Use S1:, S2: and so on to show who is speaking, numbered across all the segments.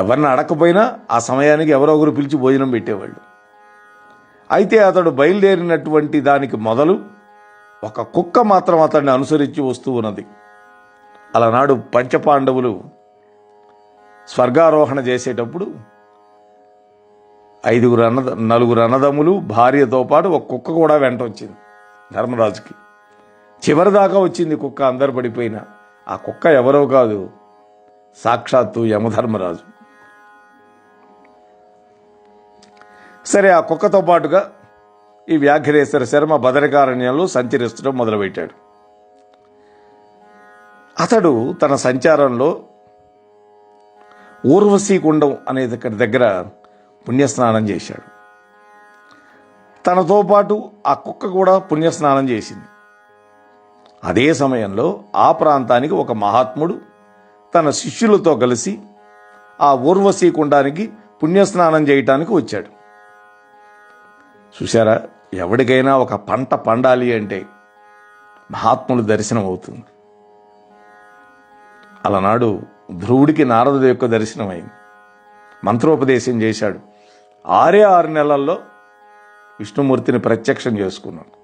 S1: ఎవరిని అడగకపోయినా ఆ సమయానికి ఎవరో ఒకరు పిలిచి భోజనం పెట్టేవాళ్ళు. అయితే అతడు బయలుదేరినటువంటి దానికి మొదలు ఒక కుక్క మాత్రం అతన్ని అనుసరించి వస్తూ ఉన్నది. అలనాడు పంచపాండవులు స్వర్గారోహణ చేసేటప్పుడు ఐదుగురు అన్నద నలుగురు అన్నదమ్ములు భార్యతో పాటు ఒక కుక్క కూడా వెంట వచ్చింది ధర్మరాజుకి. చివరిదాకా వచ్చింది కుక్క అందరు పడిపోయినా. ఆ కుక్క ఎవరో కాదు సాక్షాత్తు యమధర్మరాజు. సరే ఆ కుక్కతో పాటుగా ఈ వ్యాఘ్రేశ్వర శర్మ బదరికారణ్యంలో సంచరిస్తడం మొదలుపెట్టాడు. అతడు తన సంచారంలో ఊర్వశీ కుండం అనే దగ్గర దగ్గర పుణ్యస్నానం చేశాడు. తనతో పాటు ఆ కుక్క కూడా పుణ్యస్నానం చేసింది. అదే సమయంలో ఆ ప్రాంతానికి ఒక మహాత్ముడు తన శిష్యులతో కలిసి ఆ ఊర్వశీ కుండానికి పుణ్యస్నానం చేయటానికి వచ్చాడు. చూసారా ఎవరికైనా ఒక పంట పండాలి అంటే మహాత్ములు దర్శనం అవుతుంది. అలనాడు ధ్రువుడికి నారదు యొక్క దర్శనం అయింది మంత్రోపదేశం చేశాడు. ఆరే ఆరు నెలల్లో విష్ణుమూర్తిని ప్రత్యక్షం చేసుకున్నాడు.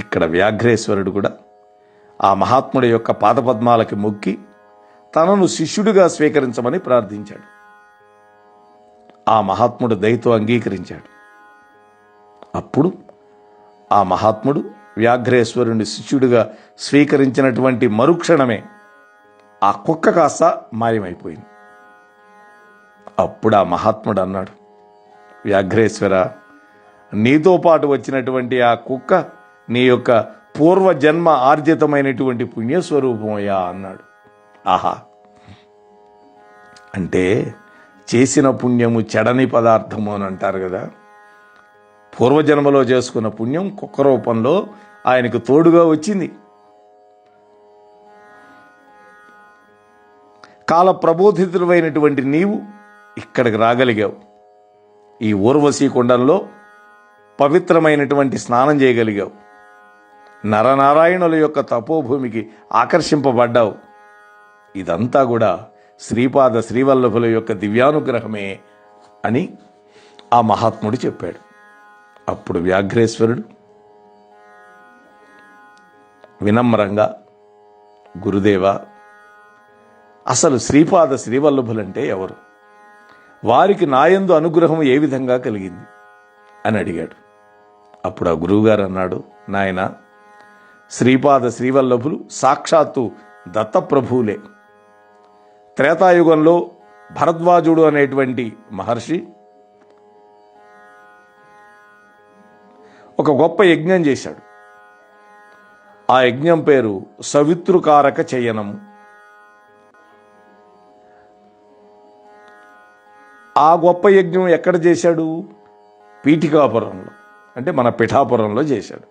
S1: ఇక్కడ వ్యాఘ్రేశ్వరుడు కూడా ఆ మహాత్ముడి యొక్క పాదపద్మాలకి మొక్కి తనను శిష్యుడిగా స్వీకరించమని ప్రార్థించాడు. ఆ మహాత్ముడు దయతో అంగీకరించాడు. అప్పుడు ఆ మహాత్ముడు వ్యాఘ్రేశ్వరుని శిష్యుడిగా స్వీకరించినటువంటి మరుక్షణమే ఆ కుక్క కాస్త మాయమైపోయింది. అప్పుడు ఆ మహాత్ముడు అన్నాడు వ్యాఘ్రేశ్వర నీతో పాటు వచ్చినటువంటి ఆ కుక్క నీ యొక్క పూర్వజన్మ ఆర్జితమైనటువంటి పుణ్యస్వరూపమయ్యా అన్నాడు. ఆహా! అంటే చేసిన పుణ్యము చెడని పదార్థము అని అంటారు కదా. పూర్వజన్మలో చేసుకున్న పుణ్యం కుక్క రూపంలో ఆయనకు తోడుగా వచ్చింది. కాల ప్రబోధితులైనటువంటి నీవు ఇక్కడికి రాగలిగావు. ఈ ఊర్వశీ కుండంలో పవిత్రమైనటువంటి స్నానం చేయగలిగావు. నరనారాయణుల యొక్క తపోభూమికి ఆకర్షింపబడ్డావు. ఇదంతా కూడా శ్రీపాద శ్రీవల్లభుల యొక్క దివ్యానుగ్రహమే అని ఆ మహాత్ముడు చెప్పాడు. అప్పుడు వ్యాఘ్రేశ్వరుడు వినమ్రంగా గురుదేవ అసలు శ్రీపాద శ్రీవల్లభులంటే ఎవరు? వారికి నాయందు అనుగ్రహం ఏ విధంగా కలిగింది? అని అడిగాడు. అప్పుడు ఆ గురువుగారు అన్నాడు నాయన శ్రీపాద శ్రీవల్లభులు సాక్షాత్తు దత్తప్రభువులే. త్రేతాయుగంలో భరద్వాజుడు అనేటువంటి మహర్షి ఒక గొప్ప యజ్ఞం చేశాడు. ఆ యజ్ఞం పేరు సవితృకారక చయనము. ఆ గొప్ప యజ్ఞం ఎక్కడ చేశాడు? పీఠికాపురంలో అంటే మన పిఠాపురంలో చేశాడు.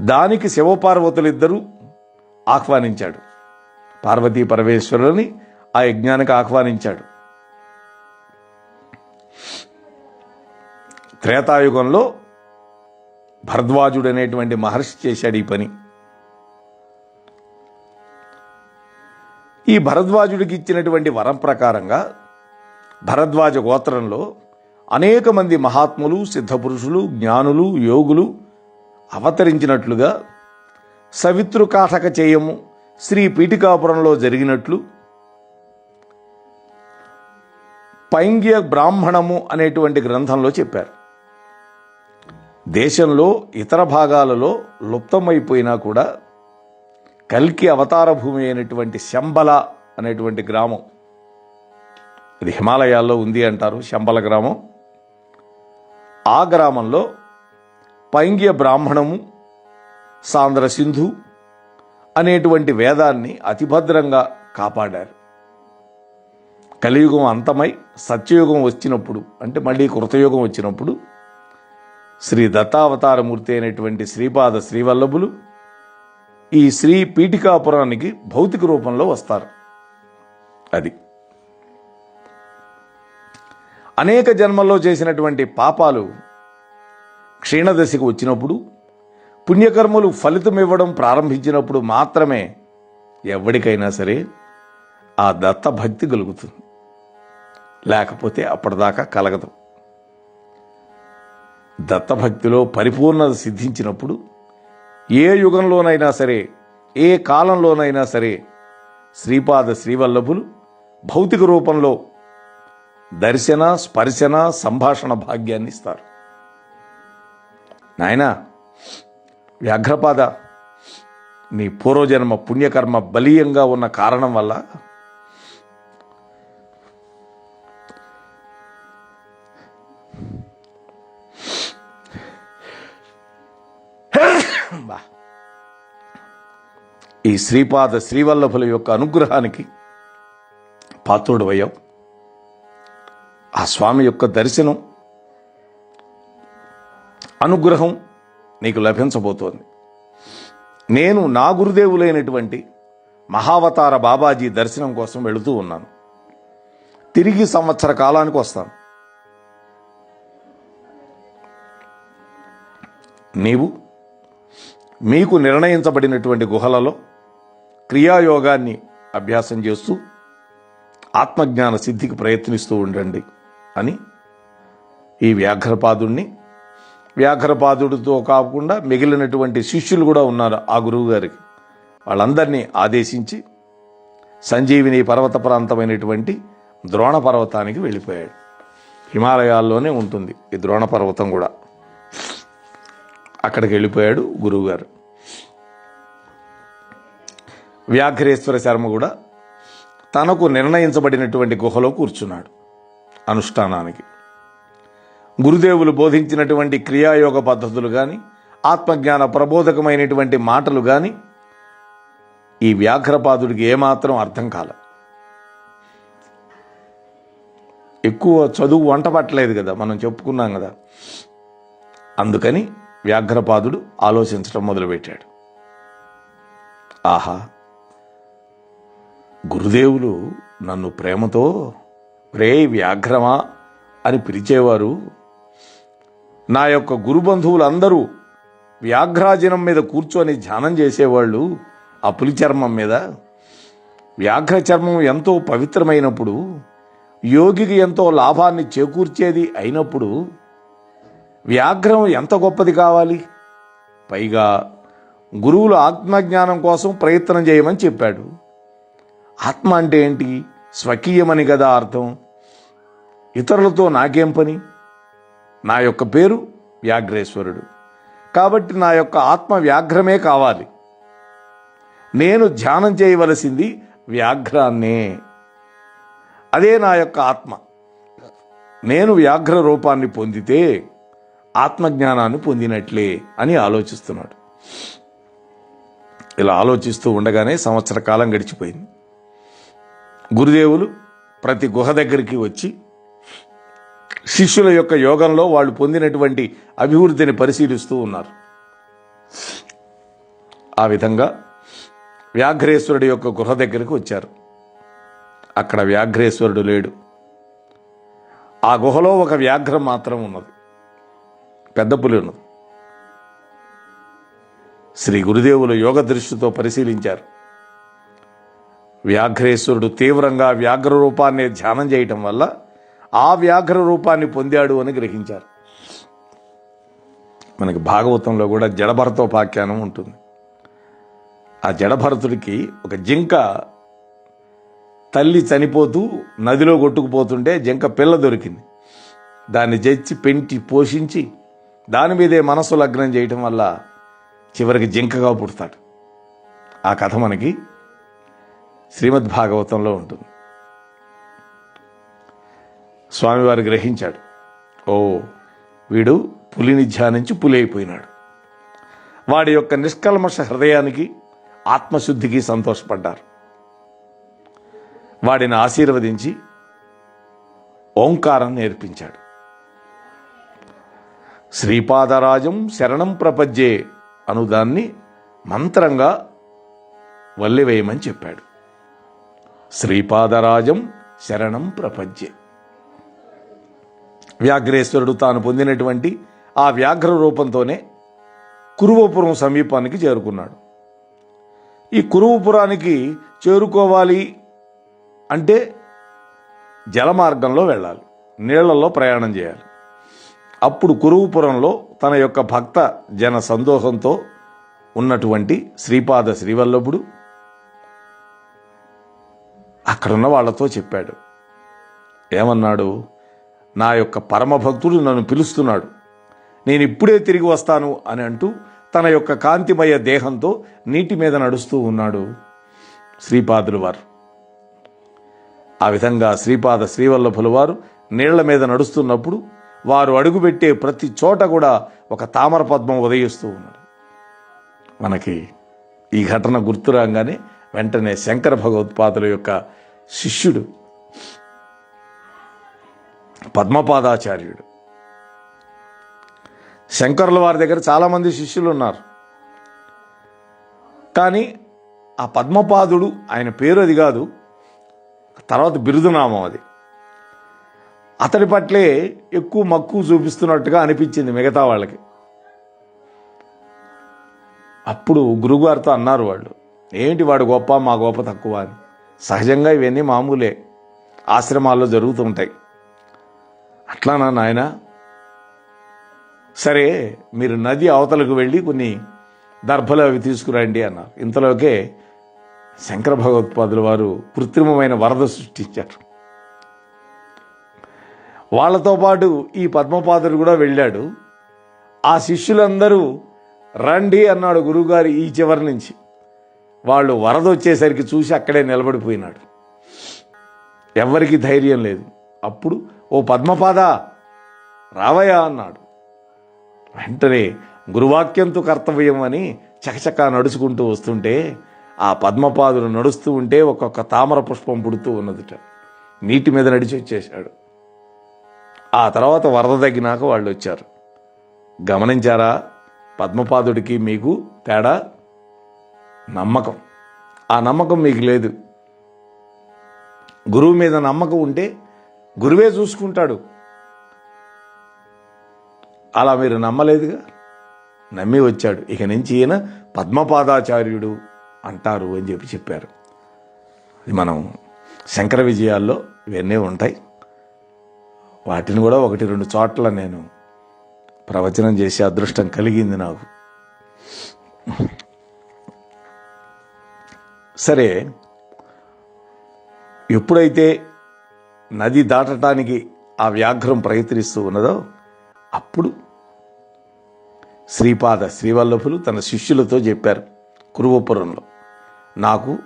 S1: దానికి శివపార్వతులిద్దరూ ఆహ్వానించాడు. పార్వతీ పరమేశ్వరుని ఆ యజ్ఞానికి ఆహ్వానించాడు. త్రేతాయుగంలో భరద్వాజుడు అనేటువంటి మహర్షి చేశాడు ఈ పని. ఈ భరద్వాజుడికి ఇచ్చినటువంటి వరం ప్రకారంగా భరద్వాజ గోత్రంలో అనేక మంది మహాత్ములు సిద్ధపురుషులు జ్ఞానులు యోగులు అవతరించినట్లుగా సవితృకాటక చేయము శ్రీ పీఠికాపురంలో జరిగినట్లు పైంగ్య బ్రాహ్మణము అనేటువంటి గ్రంథంలో చెప్పారు. దేశంలో ఇతర భాగాలలో లుప్తమైపోయినా కూడా కల్కి అవతార భూమి అయినటువంటి శంబల అనేటువంటి గ్రామం. ఇది హిమాలయాల్లో ఉంది అంటారు శంబల గ్రామం. ఆ గ్రామంలో పైంగ్య బ్రాహ్మణము సాంద్ర సింధు అనేటువంటి వేదాన్ని అతిభద్రంగా కాపాడారు. కలియుగం అంతమై సత్యయుగం వచ్చినప్పుడు అంటే మళ్ళీ కృతయుగం వచ్చినప్పుడు శ్రీ దత్తావతారమూర్తి అయినటువంటి శ్రీపాద శ్రీవల్లభులు ఈ శ్రీ పీఠికాపురానికి భౌతిక రూపంలో వస్తారు. అది. అనేక జన్మల్లో చేసినటువంటి పాపాలు క్షీణదశకు వచ్చినప్పుడు పుణ్యకర్మలు ఫలితం ఇవ్వడం ప్రారంభించినప్పుడు మాత్రమే ఎవరికైనా సరే ఆ దత్త భక్తి కలుగుతుంది. లేకపోతే అప్పటిదాకా కలగదు. దత్తభక్తిలో పరిపూర్ణత సిద్ధించినప్పుడు ఏ యుగంలోనైనా సరే ఏ కాలంలోనైనా సరే శ్రీపాద శ్రీవల్లభులు భౌతిక రూపంలో దర్శన స్పర్శన సంభాషణ భాగ్యాన్ని ఇస్తారు. నాయనా వ్యాఘ్రపాద నీ పూర్వజన్మ పుణ్యకర్మ బలీయంగా ఉన్న కారణం వల్ల ఈ శ్రీపాద శ్రీవల్లభుల యొక్క అనుగ్రహానికి పాత్రుడు అయ్యావు ఆ స్వామి యొక్క దర్శనం అనుగ్రహం నీకు లభించబోతోంది. నేను నా గురుదేవులైనటువంటి మహావతార బాబాజీ దర్శనం కోసం వెళుతూ ఉన్నాను. తిరిగి సంవత్సర కాలానికి వస్తాను. నీవు మీకు నిర్ణయించబడినటువంటి గుహలలో క్రియాయోగాన్ని అభ్యాసం చేస్తూ ఆత్మజ్ఞాన సిద్ధికి ప్రయత్నిస్తూ ఉండండి అని ఈ వ్యాఘ్రపాదుణ్ణి వ్యాఘ్రపాదుడితో కాకుండా మిగిలినటువంటి శిష్యులు కూడా ఉన్నారు ఆ గురువు గారికి వాళ్ళందరినీ ఆదేశించి సంజీవిని పర్వత ప్రాంతమైనటువంటి ద్రోణ పర్వతానికి వెళ్ళిపోయాడు. హిమాలయాల్లోనే ఉంటుంది ఈ ద్రోణ పర్వతం కూడా. అక్కడికి వెళ్ళిపోయాడు గురువుగారు. వ్యాఘ్రేశ్వర శర్మ కూడా తనకు నిర్ణయించబడినటువంటి గుహలో కూర్చున్నాడు అనుష్ఠానానికి. గురుదేవులు బోధించినటువంటి క్రియాయోగ పద్ధతులు కానీ ఆత్మజ్ఞాన ప్రబోధకమైనటువంటి మాటలు కానీ ఈ వ్యాఘ్రపాదుడికి ఏమాత్రం అర్థం కాల. ఎక్కువ చదువు వంట పట్టలేదు కదా మనం చెప్పుకున్నాం కదా. అందుకని వ్యాఘ్రపాదుడు ఆలోచించడం మొదలుపెట్టాడు. ఆహా గురుదేవులు నన్ను ప్రేమతో రే వ్యాఘ్రమా అని పిలిచేవారు. నా యొక్క గురుబంధువులందరూ వ్యాఘ్రాజనం మీద కూర్చొని ధ్యానం చేసేవాళ్ళు ఆ పులి చర్మం మీద. వ్యాఘ్ర చర్మం ఎంతో పవిత్రమైనప్పుడు యోగికి ఎంతో లాభాన్ని చేకూర్చేది అయినప్పుడు వ్యాఘ్రం ఎంత గొప్పది కావాలి? పైగా గురువులు ఆత్మజ్ఞానం కోసం ప్రయత్నం చేయమని చెప్పాడు. ఆత్మ అంటే ఏంటి? స్వకీయమని కదా అర్థం. ఇతరులతో నాకేం పని? నా యొక్క పేరు వ్యాఘ్రేశ్వరుడు. కాబట్టి నా యొక్క ఆత్మ వ్యాఘ్రమే కావాలి. నేను ధ్యానం చేయవలసింది వ్యాఘ్రాన్నే. అదే నా యొక్క ఆత్మ. నేను వ్యాఘ్ర రూపాన్ని పొందితే ఆత్మజ్ఞానాన్ని పొందినట్లే అని ఆలోచిస్తున్నాడు. ఇలా ఆలోచిస్తూ ఉండగానే సంవత్సర కాలం గడిచిపోయింది. గురుదేవులు ప్రతి గుహ దగ్గరికి వచ్చి శిష్యుల యొక్క యోగంలో వాళ్ళు పొందినటువంటి అభివృద్ధిని పరిశీలిస్తూ ఉన్నారు. ఆ విధంగా వ్యాఘ్రేశ్వరుడి యొక్క గుహ దగ్గరికి వచ్చారు. అక్కడ వ్యాఘ్రేశ్వరుడు లేడు. ఆ గుహలో ఒక వ్యాఘ్రం మాత్రం ఉన్నది. పెద్ద పులి ఉన్నది. శ్రీ గురుదేవులు యోగ దృష్టితో పరిశీలించారు. వ్యాఘ్రేశ్వరుడు తీవ్రంగా వ్యాఘ్ర రూపాన్ని ధ్యానం చేయటం వల్ల ఆ వ్యాఘ్ర రూపాన్ని పొందాడు అని గ్రహించారు. మనకి భాగవతంలో కూడా జడభరతోపాఖ్యానం ఉంటుంది. ఆ జడభరతుడికి ఒక జింక తల్లి చనిపోతూ నదిలో కొట్టుకుపోతుంటే జింక పిల్ల దొరికింది. దాన్ని తెచ్చి పెంచి పోషించి దాని మీదే మనస్సు లగ్నం చేయటం వల్ల చివరికి జింకగా పుడతాడు. ఆ కథ మనకి శ్రీమద్ భాగవతంలో ఉంటుంది. స్వామివారు గ్రహించాడు. ఓ వీడు పులిని ధ్యానించి పులి అయిపోయినాడు వాడి యొక్క నిష్కల్మష హృదయానికి ఆత్మశుద్ధికి సంతోషపడ్డారు. వాడిని ఆశీర్వదించి ఓంకారం నేర్పించాడు. శ్రీపాదరాజం శరణం ప్రపజ్జే అనుదాన్ని మంత్రంగా వల్లివేయమని చెప్పాడు. శ్రీపాదరాజం శరణం ప్రపంచే వ్యాఘ్రేశ్వరుడు తాను పొందినటువంటి ఆ వ్యాఘ్ర రూపంతోనే కురువపురం సమీపానికి చేరుకున్నాడు. ఈ కురువపురానికి చేరుకోవాలి అంటే జలమార్గంలో వెళ్ళాలి నీళ్ళలో ప్రయాణం చేయాలి. అప్పుడు కురువుపురంలో తన యొక్క భక్త జన సందోహంతో ఉన్నటువంటి శ్రీపాద శ్రీవల్లభుడు అక్కడున్న వాళ్ళతో చెప్పాడు. ఏమన్నాడు? నా యొక్క పరమభక్తుడు నన్ను పిలుస్తున్నాడు. నేను ఇప్పుడే తిరిగి వస్తాను అని అంటూ తన యొక్క కాంతిమయ దేహంతో నీటి మీద నడుస్తూ ఉన్నాడు శ్రీపాదులు వారు. ఆ విధంగా శ్రీపాద శ్రీవల్లభులు వారు నీళ్ళ మీద నడుస్తున్నప్పుడు వారు అడుగుపెట్టే ప్రతి చోట కూడా ఒక తామర పద్మం ఉదయిస్తూ ఉన్నాడు మనకి ఈ ఘటన గుర్తురాగానే వెంటనే శంకర భగవత్పాదుల యొక్క శిష్యుడు. పద్మపాదాచార్యుడు. శంకరుల వారి దగ్గర చాలామంది శిష్యులు ఉన్నారు. కానీ ఆ పద్మపాదుడు ఆయన పేరు అది కాదు. తర్వాత బిరుదునామం అది. అతడి పట్లే ఎక్కువ మక్కువ చూపిస్తున్నట్టుగా అనిపించింది మిగతా వాళ్ళకి. అప్పుడు గురుగారితో అన్నారు వాళ్ళు ఏంటి వాడు గొప్ప మా గొప్ప తక్కువ అని. సహజంగా ఇవన్నీ మామూలే. ఆశ్రమాల్లో జరుగుతుంటాయి అట్లానా నాయన. సరే మీరు నది అవతలకు వెళ్ళి కొన్ని దర్భలు అవి తీసుకురండి అన్నారు ఇంతలోకే శంకర భగవత్పాదుల వారు కృత్రిమమైన వరద సృష్టించారు. వాళ్ళతో పాటు ఈ పద్మపాదుడు కూడా వెళ్ళాడు. ఆ శిష్యులందరూ రండి అన్నాడు గురువుగారు ఈ చివరి నుంచి. వాళ్ళు వరద వచ్చేసరికి చూసి అక్కడే నిలబడిపోయినాడు. ఎవరికి ధైర్యం లేదు. అప్పుడు ఓ పద్మపాద రావయా అన్నాడు. వెంటనే గురువాక్యంతో కర్తవ్యం అని చకచకా నడుచుకుంటూ వస్తుంటే ఆ పద్మపాదులు నడుస్తూ ఉంటే ఒక్కొక్క తామర పుష్పం పుడుతూ ఉన్నదిట. నీటి మీద నడిచి వచ్చేశాడు. ఆ తర్వాత వరద తగ్గినాక వాళ్ళు వచ్చారు. గమనించారా? పద్మపాదుడికి మీకు తేడా? నమ్మకం. ఆ నమ్మకం మీకు లేదు. గురువు మీద నమ్మకం ఉంటే గురువే చూసుకుంటాడు. అలా మీరు నమ్మలేదుగా? నమ్మి వచ్చాడు. ఇక నుంచి ఈయన పద్మపాదాచార్యుడు అంటారు అని చెప్పి చెప్పారు. ఇది మనం శంకర విజయాల్లో ఇవన్నీ ఉంటాయి. వాటిని కూడా ఒకటి రెండు చోట్ల నేను ప్రవచనం చేసే అదృష్టం కలిగింది నాకు. సరే ఎప్పుడైతే నది దాటటానికి ఆ వ్యాఘ్రం ప్రయత్నిస్తూ ఉన్నదో అప్పుడు శ్రీపాద శ్రీవల్లభులు తన శిష్యులతో చెప్పారు కురువపురంలో. నాకు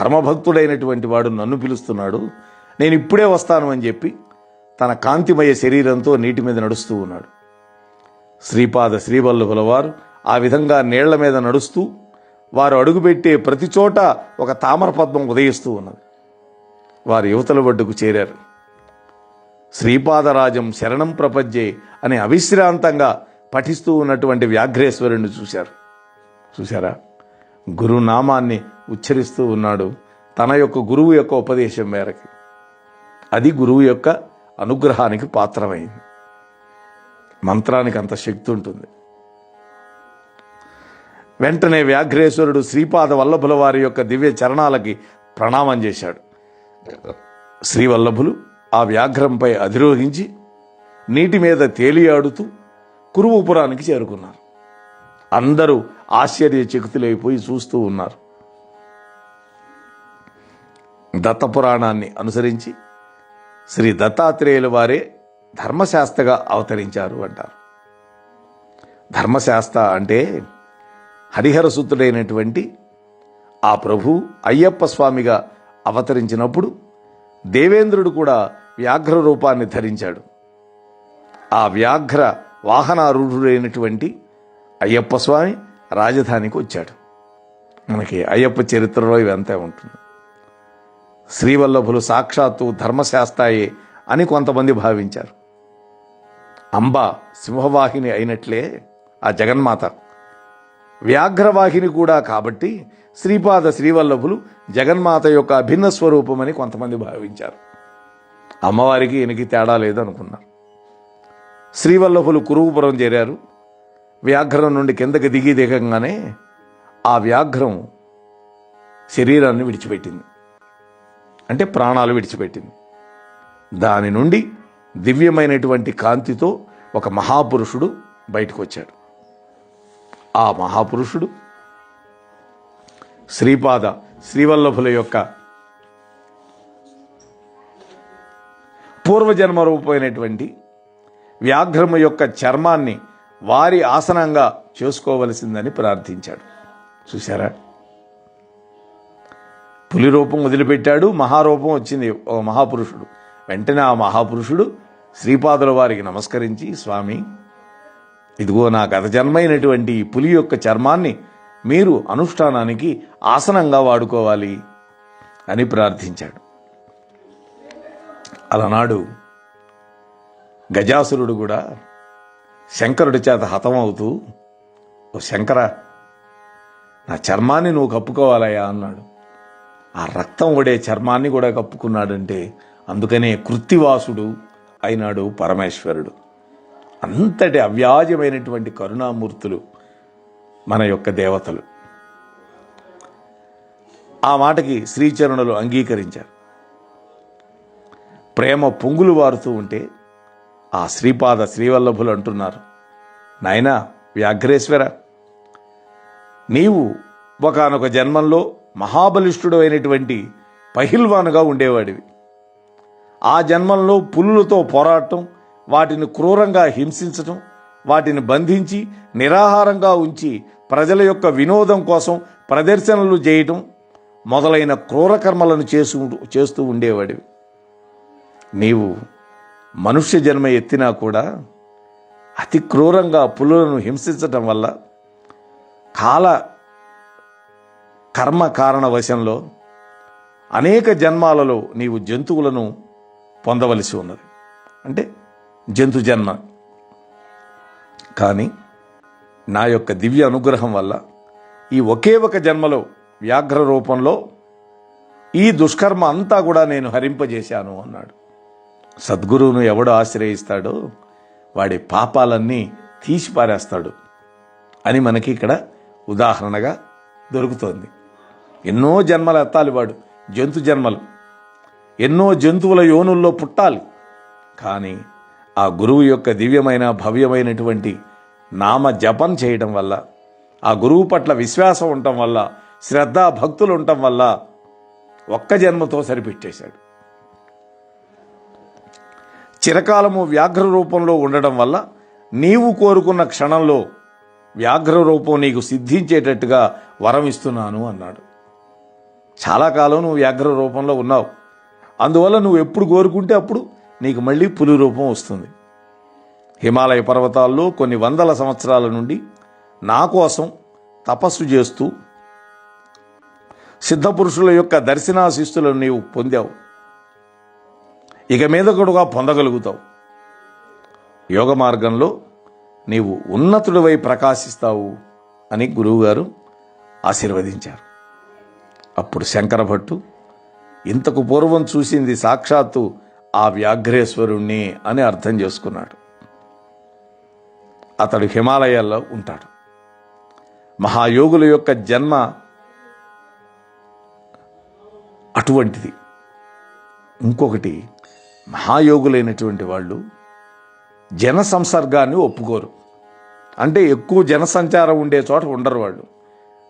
S1: పరమభక్తుడైనటువంటి వాడు నన్ను పిలుస్తున్నాడు. నేను ఇప్పుడే వస్తాను అని చెప్పి తన కాంతిమయ శరీరంతో నీటి మీద నడుస్తూ ఉన్నాడు. శ్రీపాద శ్రీవల్లభుల వారు ఆ విధంగా నీళ్ళ మీద నడుస్తూ వారు అడుగుపెట్టే ప్రతి చోట ఒక తామర పద్మం ఉదయిస్తూ ఉన్నది. వారు యువతల ఒడ్డుకు చేరారు. శ్రీపాదరాజం శరణం ప్రపంచే అని అవిశ్రాంతంగా పఠిస్తూ ఉన్నటువంటి వ్యాఘ్రేశ్వరుణ్ణి చూశారు. చూశారా? గురునామాన్ని ఉచ్చరిస్తూ ఉన్నాడు తన యొక్క గురువు యొక్క ఉపదేశం మేరకి. అది గురువు యొక్క అనుగ్రహానికి పాత్రమైంది. మంత్రానికి అంత శక్తి ఉంటుంది. వెంటనే వ్యాఘ్రేశ్వరుడు శ్రీపాద వల్లభుల వారి యొక్క దివ్య చరణాలకి ప్రణామం చేశాడు. శ్రీవల్లభులు ఆ వ్యాఘ్రంపై అధిరోహించి నీటి మీద తేలియాడుతూ కురువుపురానికి చేరుకున్నారు. అందరూ ఆశ్చర్యచకితులైపోయి చూస్తూ ఉన్నారు. దత్తపురాణాన్ని అనుసరించి శ్రీ దత్తాత్రేయుల వారే ధర్మశాస్త్రగా అవతరించారు అంటారు. ధర్మశాస్త్ర అంటే హరిహరసుతుడైనటువంటి ఆ ప్రభు అయ్యప్ప స్వామిగా అవతరించినప్పుడు దేవేంద్రుడు కూడా వ్యాఘ్ర రూపాన్ని ధరించాడు. ఆ వ్యాఘ్ర వాహనారూఢుడైనటువంటి అయ్యప్ప స్వామి రాజధానికి వచ్చాడు. మనకి అయ్యప్ప చరిత్రలో ఇవంతా ఉంటుంది. శ్రీవల్లభులు సాక్షాత్తు ధర్మశాస్తాయే అని కొంతమంది భావించారు. అంబ సింహవాహిని అయినట్లే ఆ జగన్మాత. వ్యాఘ్రవాహిని కూడా కాబట్టి శ్రీపాద శ్రీవల్లభులు జగన్మాత యొక్క అభిన్న స్వరూపమని కొంతమంది భావించారు. అమ్మవారికి ఈయనకి తేడా లేదనుకున్నారు శ్రీవల్లభులు కురువుపురం చేరారు. వ్యాఘ్రం నుండి కిందకి దిగి దిగంగానే ఆ వ్యాఘ్రం శరీరాన్ని విడిచిపెట్టింది. అంటే ప్రాణాలు విడిచిపెట్టింది. దాని నుండి దివ్యమైనటువంటి కాంతితో ఒక మహాపురుషుడు బయటకు వచ్చాడు ఆ మహాపురుషుడు శ్రీపాద శ్రీవల్లభుల యొక్క పూర్వజన్మ రూపమైనటువంటి వ్యాఘ్రము యొక్క చర్మాన్ని వారి ఆసనంగా చేసుకోవలసిందని ప్రార్థించాడు. చూసారా పులి రూపం వదిలిపెట్టాడు మహారూపం వచ్చింది ఒక మహాపురుషుడు. వెంటనే ఆ మహాపురుషుడు శ్రీపాదుల వారికి నమస్కరించి స్వామి ఇదిగో నా గత జన్మైనటువంటి పులి యొక్క చర్మాన్ని మీరు అనుష్ఠానానికి ఆసనంగా వాడుకోవాలి అని ప్రార్థించాడు. అలనాడు గజాసురుడు కూడా శంకరుడి చేత హతమవుతూ ఓ శంకర నా చర్మాన్ని నువ్వు కప్పుకోవాలయ్యా అన్నాడు. ఆ రక్తం ఒడే చర్మాన్ని కూడా కప్పుకున్నాడంటే అందుకనే కృత్తివాసుడు అయినాడు పరమేశ్వరుడు. అంతటి అవ్యాజమైనటువంటి కరుణామూర్తులు మన యొక్క దేవతలు. ఆ మాటకి శ్రీచరణులు అంగీకరించారు. ప్రేమ పొంగులు వారుతూ ఉంటే ఆ శ్రీపాద శ్రీవల్లభులు అంటున్నారు నాయనా వ్యాఘ్రేశ్వర నీవు ఒకనొక జన్మంలో మహాబలిష్ఠుడు అయినటువంటి పహిల్వానుగా ఉండేవాడివి. ఆ జన్మంలో పులులతో పోరాటం వాటిని క్రూరంగా హింసించటం వాటిని బంధించి నిరాహారంగా ఉంచి ప్రజల యొక్క వినోదం కోసం ప్రదర్శనలు చేయటం మొదలైన క్రూర కర్మలను చేసు చేస్తూ ఉండేవాడివి. నీవు మనుష్య జన్మ ఎత్తినా కూడా అతి క్రూరంగా పులులను హింసించటం వల్ల కాల కర్మ కారణ వశంలో అనేక జన్మాలలో నీవు జంతువులను పొందవలసి ఉన్నది. అంటే జంతు జన్మ. కానీ నా యొక్క దివ్య అనుగ్రహం వల్ల ఈ ఒకే ఒక జన్మలో వ్యాఘ్ర రూపంలో ఈ దుష్కర్మ అంతా కూడా నేను హరింపజేశాను అన్నాడు. సద్గురువును ఎవడు ఆశ్రయిస్తాడో వాడి పాపాలన్నీ తీసిపారేస్తాడు అని మనకి ఇక్కడ ఉదాహరణగా దొరుకుతోంది. ఎన్నో జన్మలు ఎత్తాలి వాడు జంతు జన్మలు. ఎన్నో జంతువుల యోనుల్లో పుట్టాలి. కానీ ఆ గురువు యొక్క దివ్యమైన భవ్యమైనటువంటి నామ జపం చేయడం వల్ల ఆ గురువు పట్ల విశ్వాసం ఉండటం వల్ల శ్రద్ధ భక్తులు ఉండటం వల్ల ఒక్క జన్మతో సరిపెట్టేశాడు. చిరకాలము వ్యాఘ్ర రూపంలో ఉండడం వల్ల నీవు కోరుకున్న క్షణంలో వ్యాఘ్ర రూపం నీకు సిద్ధించేటట్టుగా వరం ఇస్తున్నాను అన్నాడు. చాలా కాలం నువ్వు వ్యాఘ్ర రూపంలో ఉన్నావు. అందువల్ల నువ్వు ఎప్పుడు కోరుకుంటే అప్పుడు నీకు మళ్ళీ పులి రూపం వస్తుంది. హిమాలయ పర్వతాల్లో కొన్ని వందల సంవత్సరాల నుండి నా కోసం తపస్సు చేస్తూ సిద్ధపురుషుల యొక్క దర్శనాశిస్తులను నీవు పొందావు. ఇక మీద కూడా పొందగలుగుతావు. యోగ మార్గంలో నీవు ఉన్నతుడివై ప్రకాశిస్తావు అని గురువుగారు ఆశీర్వదించారు. అప్పుడు శంకర భట్టు ఇంతకు పూర్వం చూసింది సాక్షాత్తు ఆ వ్యాఘ్రేశ్వరుణ్ణి అని అర్థం చేసుకున్నాడు. అతడు హిమాలయాల్లో ఉంటాడు. మహాయోగుల యొక్క జన్మ అటువంటిది. ఇంకొకటి మహాయోగులైనటువంటి వాళ్ళు జన సంసర్గాన్ని ఒప్పుకోరు. అంటే ఎక్కువ జనసంచారం ఉండే చోట ఉండరు వాళ్ళు.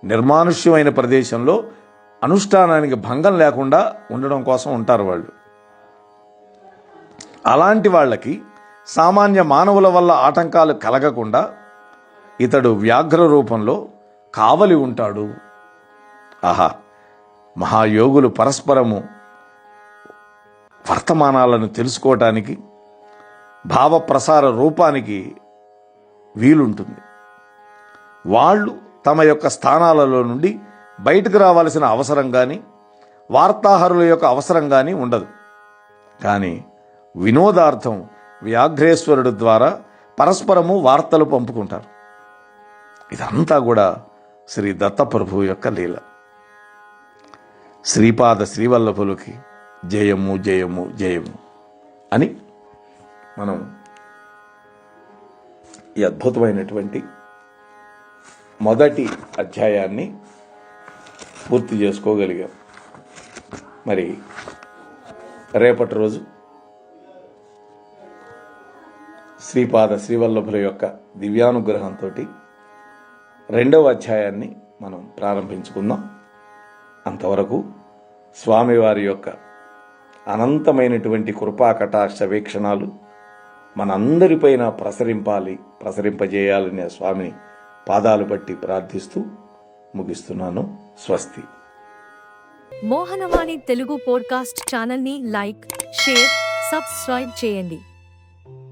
S1: నిర్మానుష్యమైన ప్రదేశంలో అనుష్ఠానానికి భంగం లేకుండా ఉండడం కోసం ఉంటారు వాళ్ళు. అలాంటి వాళ్ళకి సామాన్య మానవుల వల్ల ఆటంకాలు కలగకుండా ఇతడు వ్యాఘ్ర రూపంలో కావలి ఉంటాడు. ఆహా మహాయోగులు పరస్పరము వర్తమానాలను తెలుసుకోవటానికి భావప్రసార రూపానికి వీలుంటుంది. వాళ్ళు తమ యొక్క స్థానాలలో నుండి బయటకు రావాల్సిన అవసరం కానీ వార్తాహరుల యొక్క అవసరం కానీ ఉండదు. కానీ వినోదార్థం వ్యాఘ్రేశ్వరుడు ద్వారా పరస్పరము వార్తలు పంపుకుంటారు. ఇదంతా కూడా శ్రీ దత్తప్రభు యొక్క లీల. శ్రీపాద శ్రీవల్లభులకి జయము జయము జయము అని మనం ఈ అద్భుతమైనటువంటి మొదటి అధ్యాయాన్ని పూర్తి చేసుకోగలిగాం. మరి రేపటి రోజు శ్రీపాద శ్రీవల్లభుల యొక్క దివ్యానుగ్రహంతో రెండవ అధ్యాయాన్ని మనం ప్రారంభించుకుందాం. అంతవరకు స్వామివారి యొక్క అనంతమైనటువంటి కృపా కటాక్ష వీక్షణాలు మనందరిపైన ప్రసరింపాలి ప్రసరింపజేయాలనే స్వామిని పాదాలు పట్టి ప్రార్థిస్తూ ముగిస్తున్నాను. స్వస్తి.
S2: మోహనవాణి తెలుగు పోడ్కాస్ట్ ఛానల్ని లైక్ షేర్ సబ్స్క్రైబ్ చేయండి.